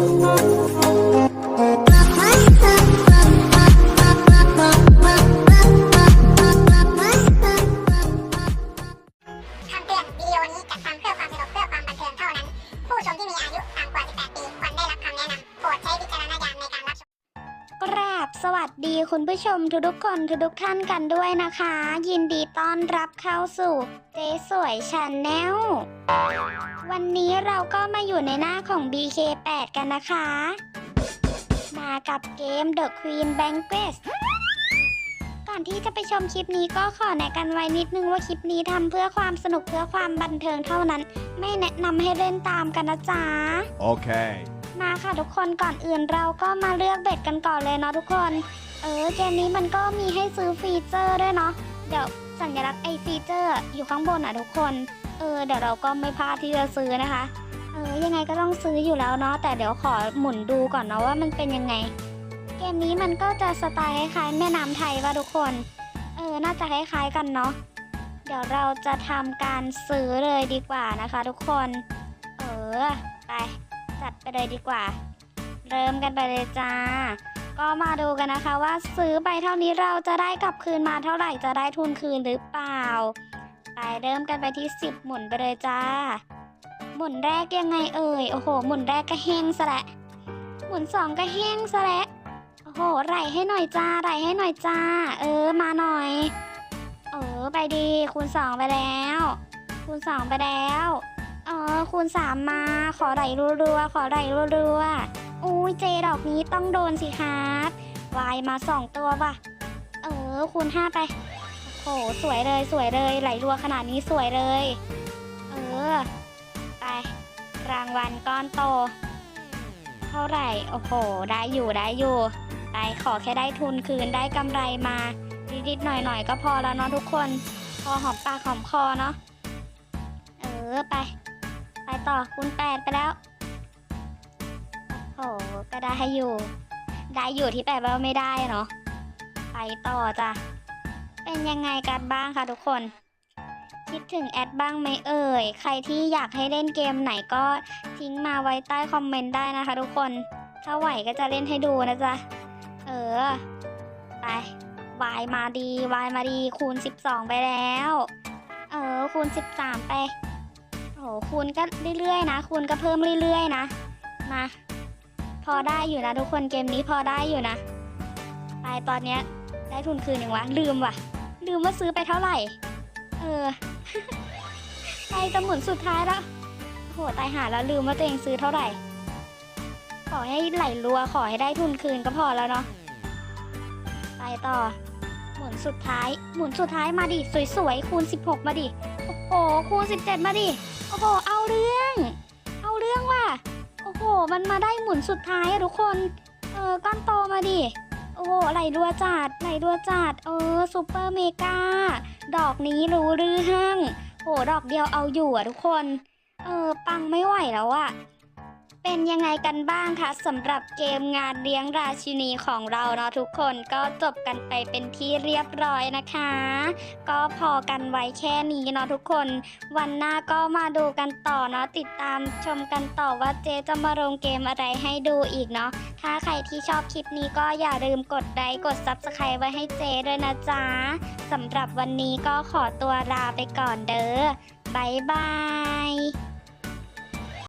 Thank you. ดีคุณผู้ชมทุกๆคนทุกๆท่านกันด้วยนะคะ ยินดีต้อนรับเข้าสู่เจ๊สวยชาแนลวันนี้เราก็มาอยู่ในหน้าของ BK8 กันนะคะ มากับเกม The Queen Banquet ก่อนที่จะไปชมคลิปนี้ก็ขอแนะกันไว้นิดนึงว่าคลิปนี้ทำเพื่อความสนุกเพื่อความบันเทิงเท่านั้น ไม่แนะนำให้เล่นตามกันนะจ๊ะ Okay. มาค่ะทุกคนก่อนอื่นเราก็มาเลือกเบ็ดกันก่อนเลยเนาะทุกคน เออเกมนี้มันก็มีให้ซื้อฟีเจอร์ด้วยเนาะเดี๋ยวสัญลักษณ์ไอฟีเจอร์อยู่ข้างบนอะทุกคนเออเดี๋ยวเราก็ไม่พลาดที่จะซื้อนะคะเออยังไงก็ต้องซื้ออยู่แล้วเนาะแต่เดี๋ยวขอหมุนดูก่อนเนาะว่ามันเป็นยังไง เกมนี้มันก็จะสไตล์คล้ายแม่น้ำไทยว่ะทุกคนเออน่าจะคล้ายๆกันเนาะเดี๋ยวเราจะทำการซื้อเลยดีกว่านะคะ ทุกคน เออไปจัดไปเลยดีกว่า เริ่มกันไปเลยจ้า ก็มาดูกันนะคะว่าซื้อไปเท่านี้เราจะได้กลับคืนมาเท่าไหร่จะได้ทุนคืนหรือเปล่า ไปเริ่มกันไปที่ 10 หมุนไปเลยจ้า หมุนแรกยังไงเอ่ย โอ้โห หมุนแรกก็แห้งซะและหมุนสองก็แห้งซะและโอ้โหไหลให้หน่อยจ้าไหลให้หน่อยจ้า เออมาหน่อย เออไปดี คูณสองไปแล้ว คูณสองไปแล้ว เออคูณสามมาขอไหลรัวๆขอไหลรัวๆ อุ้ยเจดอกนี้ต้องโดนสิครับวายมาสองตัวว่ะ เออคูณห้าไป โอ้โหสวยเลยสวยเลยไหลรัวขนาดนี้สวยเลย เออ ไป รางวัลก้อนโต เท่าไหร่ โอ้โห ได้อยู่ได้อยู่ ไปขอแค่ได้ทุนคืนได้กำไรมานิดๆหน่อยๆก็พอแล้วเนาะทุกคน พอหอมปากหอมคอเนาะ เออไป ไปต่อคูณแปดไปแล้ว ได้อยู่ ได้อยู่ที่แปลว่าไม่ได้เนาะ ไปต่อจ้ะ เป็นยังไงกันบ้างคะทุกคน คิดถึงแอดบ้างไหมเอ่ย ใครที่อยากให้เล่นเกมไหนก็ทิ้งมาไว้ใต้คอมเมนต์ได้นะคะทุกคน ถ้าไหวก็จะเล่นให้ดูนะจ๊ะ เออ ไป วายมาดี วายมาดี คูณ 12 ไปแล้ว เออ คูณ 13 ไป โอ้โหคูณก็เรื่อยๆนะ คูณก็เพิ่มเรื่อยๆนะ มา พอได้อยู่นะทุกคนเกมนี้พอได้อยู่นะไปตอนเนี้ยได้ทุนคืนยังวะลืมวะลืมว่าซื้อไปเท่าไหร่ เออไปจะหมุนสุดท้ายแล้วโอ้โหตายหาแล้วลืมว่าตัวเองซื้อเท่าไหร่ ขอให้ไหลรัวขอให้ได้ทุนคืนก็พอแล้วเนาะไปต่อ หมุนสุดท้าย หมุนสุดท้ายมาดิสวยๆคูณ 16 มาดิโอ้โหคูณ 17 มาดิโอ้โหเอาเรื่อง มันมาได้หมุนสุดท้ายอะทุกคน เออก้อนโตมาดิ โอ้โหไหลรัวจัดไหลรัวจัด เออซูเปอร์เมกา ดอกนี้รู้เรื่องโหดอกเดียวเอาอยู่อะทุกคน เออปังไม่ไหวแล้วอะ เป็นยังไงกันบ้างคะสำหรับเกมงานเลี้ยงราชินีของเราเนาะทุกคนก็จบกันไปเป็นที่เรียบร้อยนะคะ ก็พอกันไว้แค่นี้เนาะทุกคน วันหน้าก็มาดูกันต่อเนาะติดตามชมกันต่อว่าเจจะมาลงเกมอะไรให้ดูอีกเนาะถ้าใครที่ชอบคลิปนี้ก็อย่าลืมกดไลค์กด Subscribe ไว้ให้เจด้วยนะจ๊ะสำหรับวันนี้ก็ขอตัวลาไปก่อนเด้อบ๊ายบาย